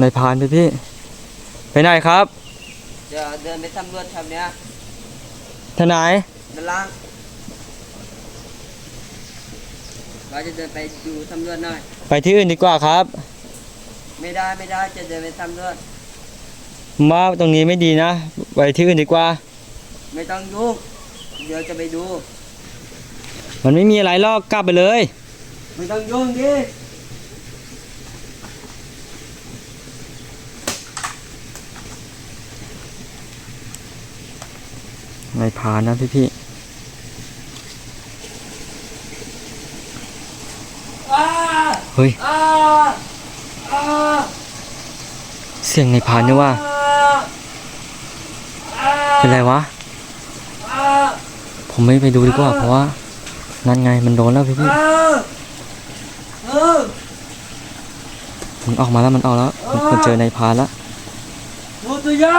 นายพรานพี่พี่ ไปไหนครับ จะเดินไปสำรวจแถวเนี้ยท่านไหนด้านล่าง เราจะเดินไปดูสำรวจหน่อย ไปที่อื่นดีกว่าครับ ไม่ได้ไม่ได้จะเดินไปสำรวจผมว่าตรงนี้ไม่ดีนะ ไปที่อื่นดีกว่า ไม่ต้องยุ่งเดี๋ยวจะไปดู มันไม่มีอะไรหรอกกลับไปเลย ไม่ต้องยุ่งดิายพานนะพี่พี่เฮ้ย เสียงในพานเนี่ยว่า เป็นไรวะ ผมไม่ไปดูดีกว่า เพราะว่า นั่นไงมันโดนแล้วพี่พี่มันออกมาแล้วมันออกแล้ว มันเจอในพานแล้วดูตัวใหญ่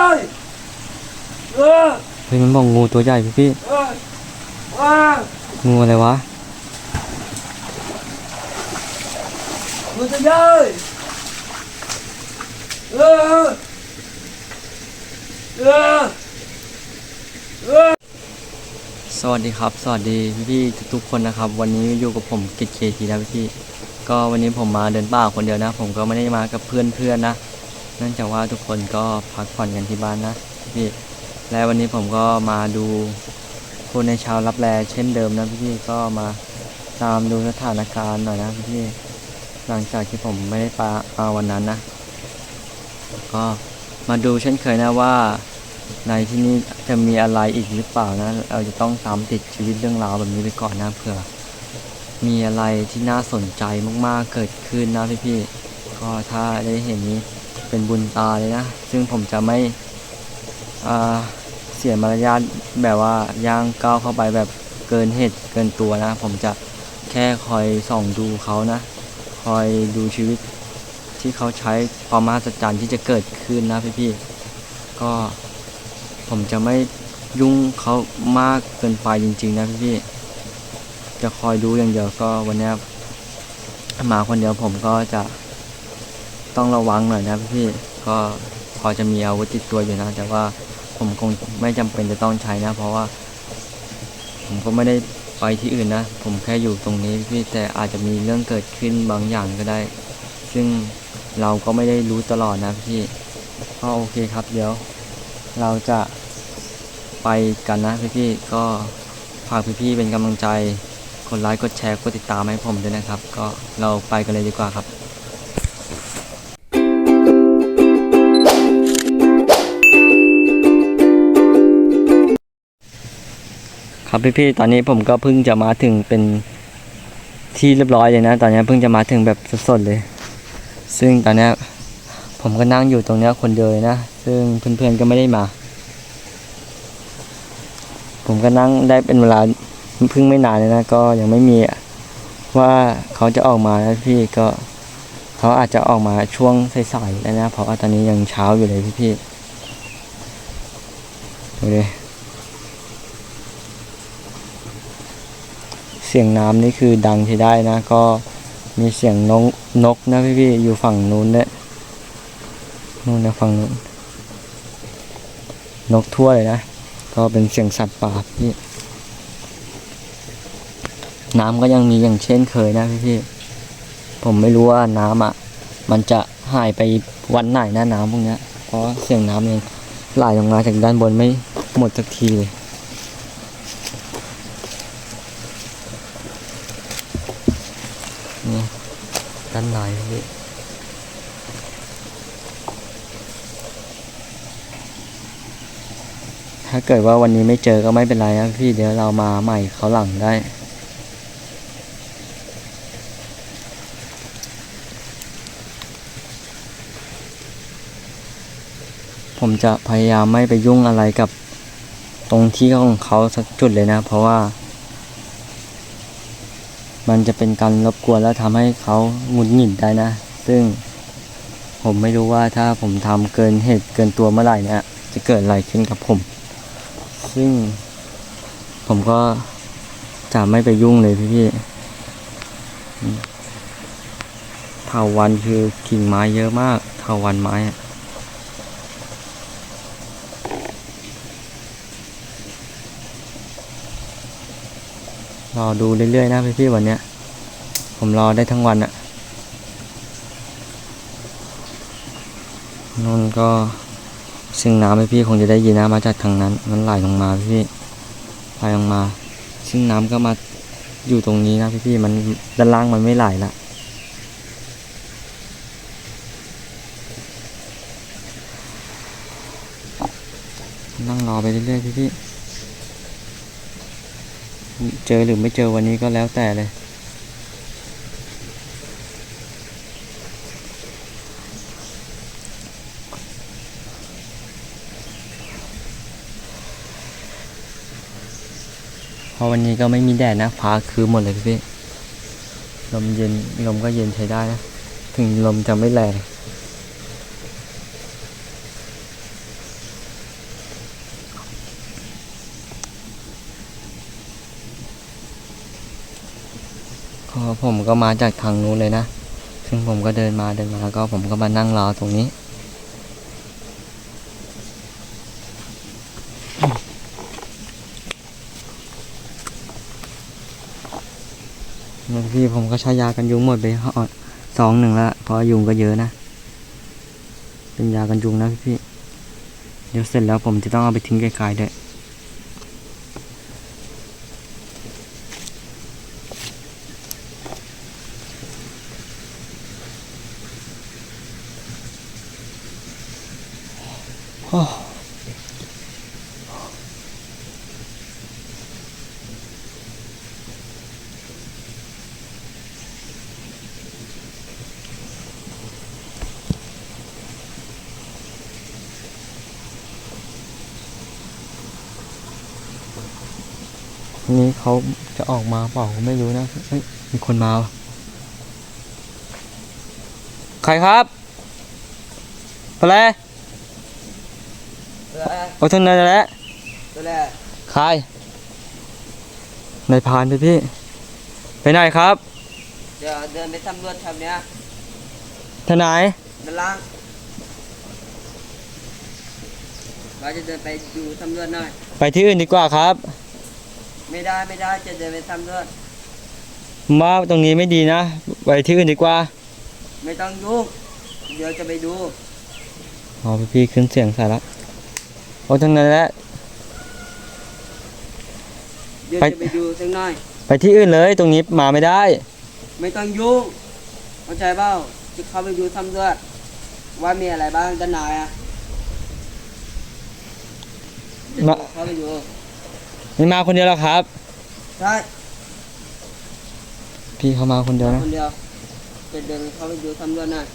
เออเฮ้ยมันบอกงูตัวใหญ่พี่พี่เออว้างูอะไรวะดูตัวใหญ่เออเออเออสวัสดีครับ สวัสดีพี่พี่ๆทุกๆคนนะครับ วันนี้อยู่กับผมกิจเคทีนะพี่พี่ๆก็วันนี้ผมมาเดินป่าคนเดียวนะ ผมก็ไม่ได้มากับเพื่อนเพื่อนๆนะ เนื่องจากว่าทุกคนก็พักผ่อนกันที่บ้านนะพี่พี่ๆ และวันนี้ผมก็มาดูคนในชาวรับแลเช่นเดิมนะพี่พี่ก็มาตามดูสถานการณ์หน่อยนะพี่พี่หลังจากที่ผมไม่ได้ปลาเอาวันนั้นนะ ก็มาดูเช่นเคยนะว่า ในที่นี้จะมีอะไรอีกหรือเปล่านะเราจะต้องตามติดชีวิตเรื่องราวแบบนี้ไปก่อนนะเผื่อ มีอะไรที่น่าสนใจมากๆเกิดขึ้นนะพี่ๆก็ถ้าได้เห็นนี้เป็นบุญตาเลยนะ ซึ่งผมจะไม่ เสียมารยาทแบบว่าย่างก้าวเข้าไปแบบเกินเหตุเกินตัวนะ ผมจะแค่คอยส่องดูเขานะ คอยดูชีวิตที่เขาใช้ความมหัศจรรย์ที่จะเกิดขึ้นนะพี่ๆก็ผมจะไม่ยุ่งเขามากเกินไปจริง ๆ นะพี่ๆจะคอยดูอย่างเดียวก็วันนี้มาคนเดียวผมก็จะต้องระวังหน่อยนะพี่ๆก็พอจะมีอาวุธติดตัวอยู่นะ แต่ว่า ผมคงไม่จำเป็นจะต้องใช้นะ เพราะว่า ผมก็ไม่ได้ไปที่อื่นนะ ผมแค่อยู่ตรงนี้พี่แต่อาจจะมีเรื่องเกิดขึ้นบางอย่างก็ได้ ซึ่งเราก็ไม่ได้รู้ตลอดนะพี่ก็โอเคครับเดี๋ยว เราจะไปกันนะพี่ๆก็ฝากพี่ๆเป็นกำลังใจกดไลค์กดแชร์กดติดตามให้ผมด้วยนะครับ ก็เราไปกันเลยดีกว่าครับ ครับพี่ๆตอนนี้ผมก็เพิ่งจะมาถึงเป็นที่เรียบร้อยเลยนะ ตอนนี้เพิ่งจะมาถึงแบบสดๆเลย ซึ่งตอนนี้ผมก็นั่งอยู่ตรงนี้คนเดียวนะ ซึ่งเพื่อนๆก็ไม่ได้มา ผมก็นั่งได้เป็นเวลาเพิ่งไม่นานเลยนะ ก็ยังไม่มีว่าเขาจะออกมานะพี่ก็ เขาอาจจะออกมาช่วงสายๆแล้วนะ เพราะว่าตอนนี้ยังเช้าอยู่เลยพี่ๆดูดิ สียงน้ำนี่คือดังที่ได้นะ ก็มีเสียงนกนกนะพี่ๆอยู่ฝั่งนู้นเนี่ยนู่นนะฝั่งนู้นนกทั่วเลยนะ ก็เป็นเสียงสัตว์ป่าพี่น้ำก็ยังมีอย่างเช่นเคยนะพี่พี่ผมไม่รู้ว่าน้ำอะ มันจะหายไปวันไหนนะน้ำพวกเนี้ยเพราะเสียงน้ำยังไหลลงมาจากด้านบนไม่หมดสักทีเลย นี่ด้านในพี่ถ้าเกิดว่าวันนี้ไม่เจอก็ไม่เป็นไรนะพี่เดี๋ยวเรามาใหม่เขาหลังได้ ผมจะพยายามไม่ไปยุ่งอะไรกับตรงที่ของเขาสักจุดเลยนะ เพราะว่า มันจะเป็นการรบกวนแล้วทำให้เขาหงุดหงิดได้นะ ซึ่งผมไม่รู้ว่าถ้าผมทำเกินเหตุเกินตัวเมื่อไหร่เนี่ยจะเกิดอะไรขึ้นกับผม ซึ่งผมก็จะไม่ไปยุ่งเลยพี่พี่ๆเถาวันคือกิ่งไม้เยอะมากเถาวันไม้อะ รอดูเรื่อยๆนะพี่ๆวันเนี้ย ผมรอได้ทั้งวันอะนนก็ซึ่งน้ำพี่ๆคงจะได้ยินนะมาจากทางนั้น มันไหลลงมาพี่ๆไหลลงมา ซึ่งน้ำก็มาอยู่ตรงนี้นะพี่ๆมันด้านล่างมันไม่ไหลละนั่งรอไปเรื่อยๆพี่ๆ เจอหรือไม่เจอวันนี้ก็แล้วแต่เลยเพราะวันนี้ก็ไม่มีแดดนะฟ้าคือหมดเลยพี่ ลมเย็น ลมก็เย็นใช้ได้นะ ถึงลมจะไม่แรง ก็ผมก็มาจากทางนู้นเลยนะ ซึ่งผมก็เดินมาเดินมาก็ผมก็มานั่งรอตรงนี้เนี่ยพี่ผมก็ใช้ยากันยุงหมดไปห่อสองหนึ่งล้วเพราะยุงก็เยอะนะ เป็นยากันยุงนะพี่ เดี๋ยวเสร็จแล้วผมจะต้องเอาไปทิ้งไกลๆด้วย นี้เขาจะออกมาเปล่าไม่รู้นะเฮ้ยมีคนมา ใครครับไปเลยตัวแร เอาทั้งนั้นแหละตัวแรกใครนายพรานพี่พี่ ไปไหนครับ เดี๋ยวเดินไปสำรวจแถวเนี้ยท่านไหนด้านล่างเราจะเดินไปดูสำรวจหน่อย ไปที่อื่นดีกว่าครับ ไม่ได้ไม่ได้จะเดินไปสำรวจผมว่าตรงนี้ไม่ดีนะ ไปที่อื่นดีกว่า ไม่ต้องยุ่งเดี๋ยวจะไปดู อ๋อพี่พี่ขึ้นเสียงใส่ละ เอาทั้งนั้นแหละเดี๋ยวไป จะไปดูสักหน่อย ไปที่อื่นเลย ตรงนี้มาไม่ได้ ไม่ต้องยุ่งเข้าใจเปล่าจะเข้าไปดูสำรวจว่ามีอะไรบ้างด้านในอะเดี๋ยวมา เข้าไปดูไม่มาคนเดียวหรอกครับ ใช่พี่เขามาคนเดียวนะคนเดียวจะเดินเข้าไปดูสำรวจหน่อย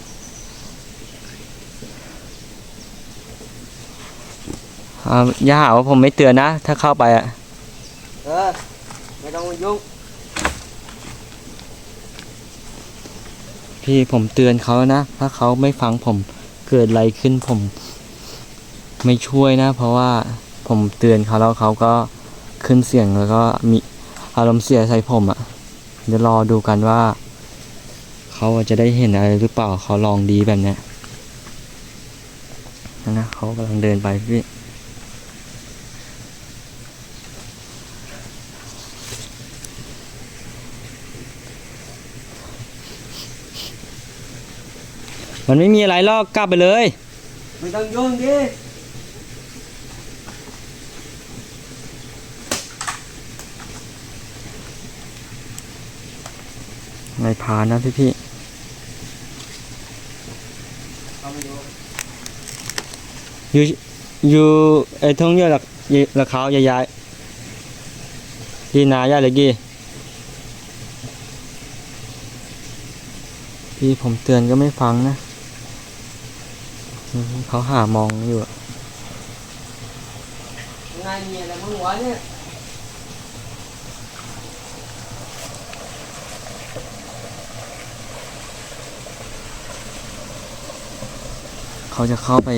อ่าอย่าหาว่าผมไม่เตือนนะ ถ้าเข้าไปอะ เออ ไม่ต้องมายุ่ง พี่ผมเตือนเขาแล้วนะ ถ้าเขาไม่ฟังผมเกิดอะไรขึ้นผม ไม่ช่วยนะ เพราะว่าผมเตือนเขาแล้วเขาก็ขึ้นเสียงแล้วก็มีอารมณ์เสียใส่ผมอะ่ะ เดี๋ยวรอดูกันว่า เขาจะได้เห็นอะไรหรือเปล่าเขาลองดีแบบเนี้ยนั่นนะเขากำลังเดินไปพี่ มันไม่มีอะไรหรอกกลับไปเลย ไม่ต้องยุ่งดินายพรานนะพี่พี่เข้าไปดูๆอยู่อยู่ไอ้ทงเยอะหลักหลักเขาใหญ่ๆดีนาใหญ่เลยกี่พี่ผมเตือนก็ไม่ฟังนะอืม เขาหามองอยู่อะข้างในมีอะไรบ้างวะเนี่ยเขาจะเข้าไป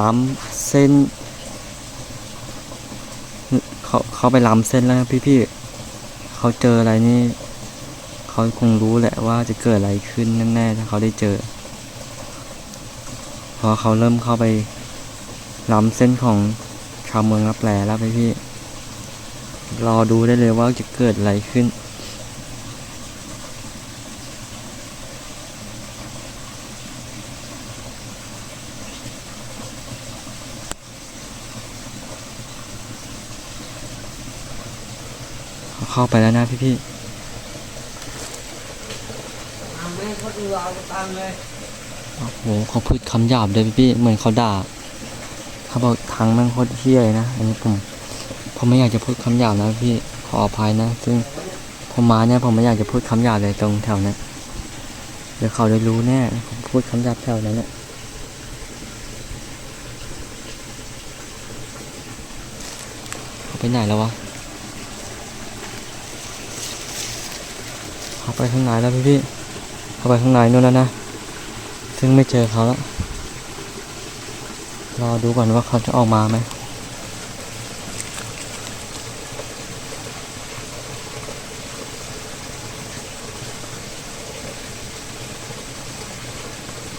ล้ำเส้น เขาเข้าไปล้ำเส้นแล้วพี่พี่ๆเขาเจออะไรนี่ เขาคงรู้แหละว่าจะเกิดอะไรขึ้นแน่ๆถ้าเขาได้เจอเพราะเขาเริ่มเข้าไปล้ำเส้นของชาวเมืองรับแลแล้วพี่พี่ รอดูได้เลยว่าจะเกิดอะไรขึ้น เข้าไปแล้วนะพี่พี่ทำให้เขาดูเอาตังเลย โอ้โหเขาพูดคำหยาบเลยพี่พี่เหมือนเขาด่าเขาบอกทางม่งโคตรเที่ยเลยนะอันนี้ผมผมไม่อยากจะพูดคำหยาบนะพี่ขออภัยนะ ซึ่งผมมาเนี่ยผมไม่อยากจะพูดคำหยาบเลยตรงแถวนั้นเดี๋ยวเขาได้รู้แน่ผมพูดคำหยาบแถวนั้นเนี่ยเขาไปไหนแล้ววะเขาไปข้างในแล้วพี่พี่เขาไปข้างในนู่นแล้วนะ ซึ่งไม่เจอเขาแล้ว รอดูก่อนว่าเขาจะออกมาไหม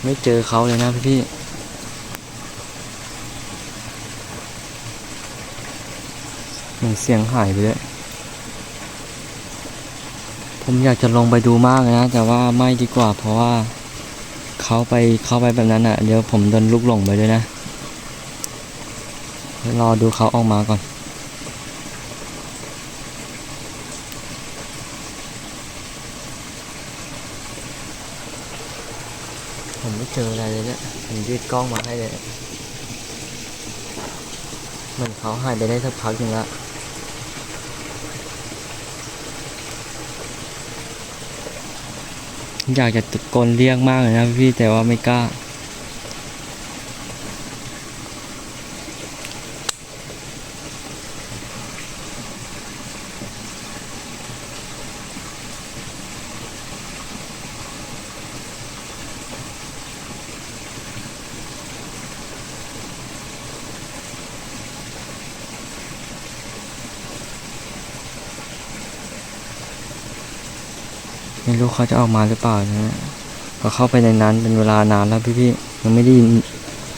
ไม่เจอเขาเลยนะพี่พี่เหมือนเสียงหายไปเลย ผมอยากจะลงไปดูมากเลยนะ แต่ว่าไม่ดีกว่าเพราะว่า เขาไปเข้าไปแบบนั้นอะ เดี๋ยวผมโดนลูกหลงไปด้วยนะรอดูเขาออกมาก่อน ผมไม่เจออะไรเลยเนี่ยผมยืดกล้องมาให้เลยเหมือนเขาหายไปได้สักพักหนึ่งละ อยากจะตะโกนเรียกมากเลยนะพี่แต่ว่าไม่กล้า รู้เขาจะออกมาหรือเปล่านะก็เข้าไปในนั้นเป็นเวลานานแล้วพี่ๆยังไม่ได้ยิน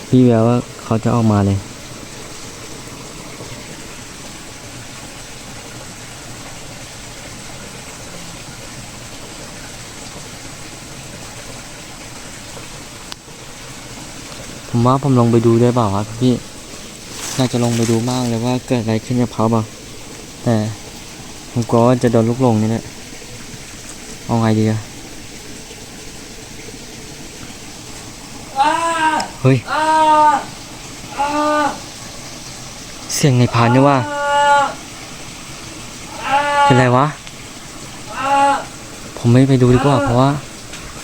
พี่แววว่าเขาจะออกมาเลยผมว่าผมลงไปดูได้เปล่าครับพี่อยาจะลงไปดูมากเลยว่าเกิดอะไรขึ้นกับเขาเปล่าแต่ผมกลัวว่าจะโดนลูกหลงนี่แหละ เอาไงดีอะอ้าเฮ้ยอ้าอ้าเสียงในพานนี่ว่าอ้าเป็นไรวะอ้าผมไม่ไปดูดีกว่า เพราะว่า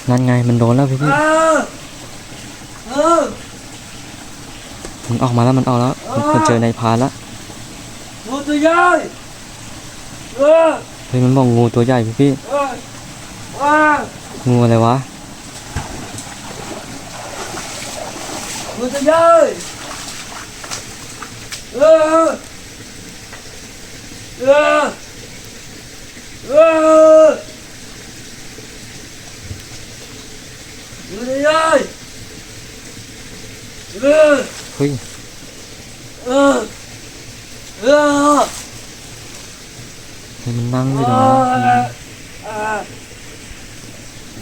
นั่นไงมันโดนแล้วพี่พี่อ้าเออมันออกมาแล้วมันออกแล้วผมผมเจอในพานแล้วงูตัวใหญ่เออเฮ้ยมันบอกงูตัวใหญ่พี่พี่ เออว้างูอะไรวะงูตัวใหญ่เออ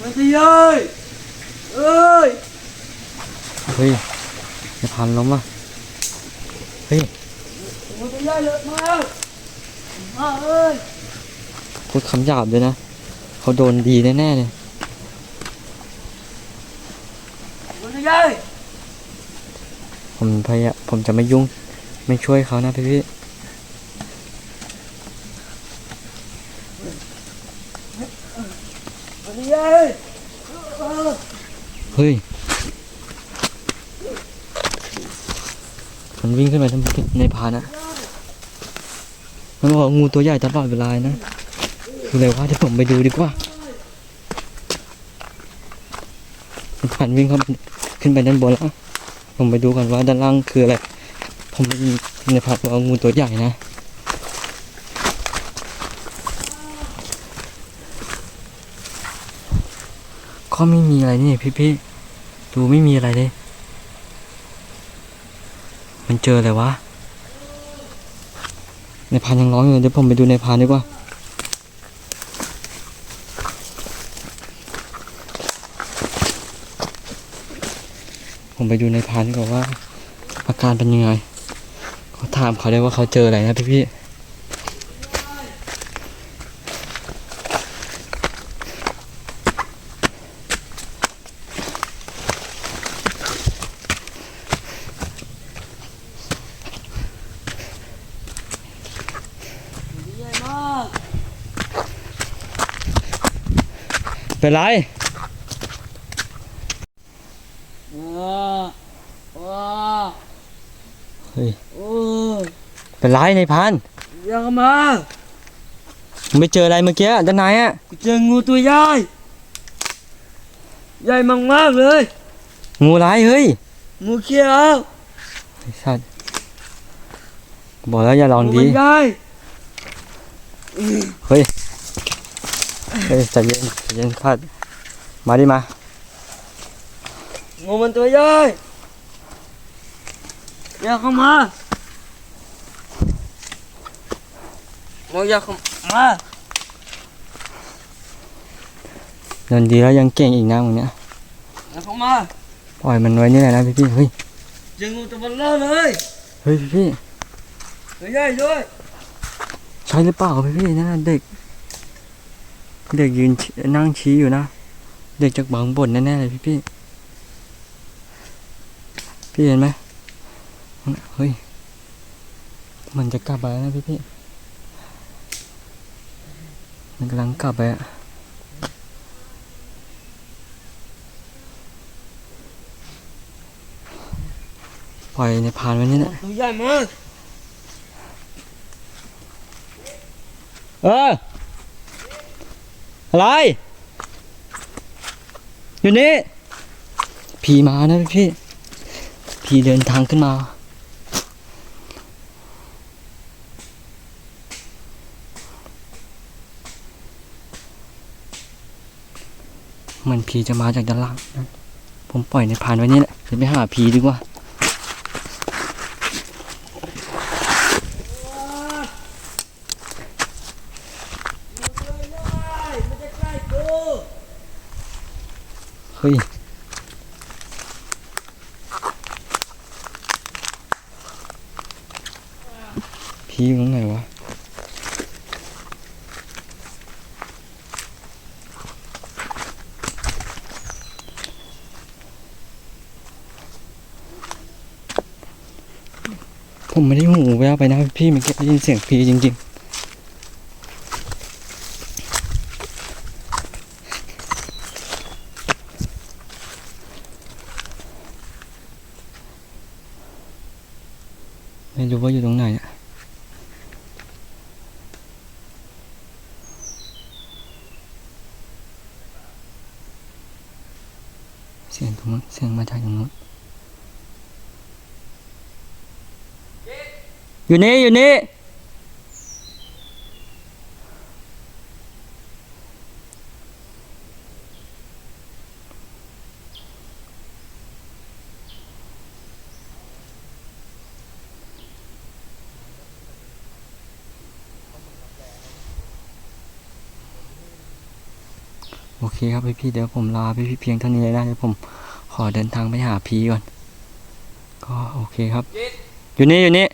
เออเอองูตัวใหญ่เออเฮ้ยเออเออเฮ้ยมันนั่งอยู่เอตรงนั้นอมันจะย่อยเอ้ยเฮ้ยในพานล้มอะเฮ้ยมันจะย่อยเลยมามาเอ้ยพูดคำหยาบด้วยนะเขาโดนดีแน่ๆเลยมันจะย่อยผมพยายามผมจะไม่ยุ่ง ไม่ช่วยเขานะพี่พี่ มันจะย่อยเฮ้ย มันวิ่งขึ้นมาทำในพานะ มันบอกงูตัวใหญ่ตลอดเวลานะคืออะไรวะเดี๋ยวผมไปดูดีกว่าผ่านวิ่งเข้าขึ้นไปด้านบนแล้ว ผมไปดูก่อนว่าด้านล่างคืออะไร ผมในภาพว่างูตัวใหญ่นะ ก็ไม่มีอะไรนี่พี่พี่ๆดูไม่มีอะไรเลย มันเจออะไรวะ ในพานยังร้องอยู่เลยเดี๋ยวผมไปดูในพานดีกว่าผมไปดูในพานดีกว่าว่าอาการเป็นยังไงเขาถามเขาได้ว่าเขาเจออะไรนะพี่พี่ๆ ใหญ่มาก เป็นไรว้าว้าเฮ้ยโอ้เป็นไรในพานยังมาไม่เจออะไรเมื่อกี้ด้านในอะกูเจองูตัวใหญ่ใหญ่มากๆเลย งูร้ายเฮ้ย งูเขียวไอ้สัตว์บอกแล้วอย่าลองงูดีมันใหญ่เฮ้ย เฮ้ยใจเย็นใจเย็นพัดมาดิมางูมันตัวใหญ่อย่าเข้ามางูอย่าเข้ามาเดินดีแล้วยังเก่งอีกนะมึงเนี้ยอย่าเข้ามาปล่อยมันไว้นี่แหละนะพี่พี่ๆเฮ้ยเจองูตัวเบลอเลยเฮ้ยพี่พี่ตัวใหญ่ด้วยๆใช่หรือเปล่าพี่พี่ๆนั่นนะเด็ก เด็กยืนนั่งชี้อยู่นะ เด็กจากบางบนแน่ๆเลยพี่พี่พี่เห็นไหมเฮ้ย มันจะกลับไปนะพี่พี่มันกำลังกลับไปอะปล่อยในพานไว้นี่แหละตัวใหญ่มากเออ อะไรอยู่นี่ผีมานะพี่ผีเดินทางขึ้นมาเหมือนผีจะมาจากด้านล่างนะผมปล่อยในพานไว้นี่แหละจะไปหาผีดีกว่า มันจะใกล้กู เฮ้ย ผีอยู่ตรงไหนวะ ผมไม่ได้หูแววไปนะพี่เมื่อกี้ได้ยินเสียงพีจริง ๆ ไม่รู้ว่าอยู่ตรงไหนอะเสียงตรงนู้นเสียงมาจากตรงนู้น อยู่นี่อยู่นี่โอเคครับพี่พี่ๆเดี๋ยวผมลาพี่พี่ๆเพียงเท่านี้เลยนะเดี๋ยวผมขอเดินทางไปหาพีก่อน ก็โอเคครับ อยู่นี่อยู่นี่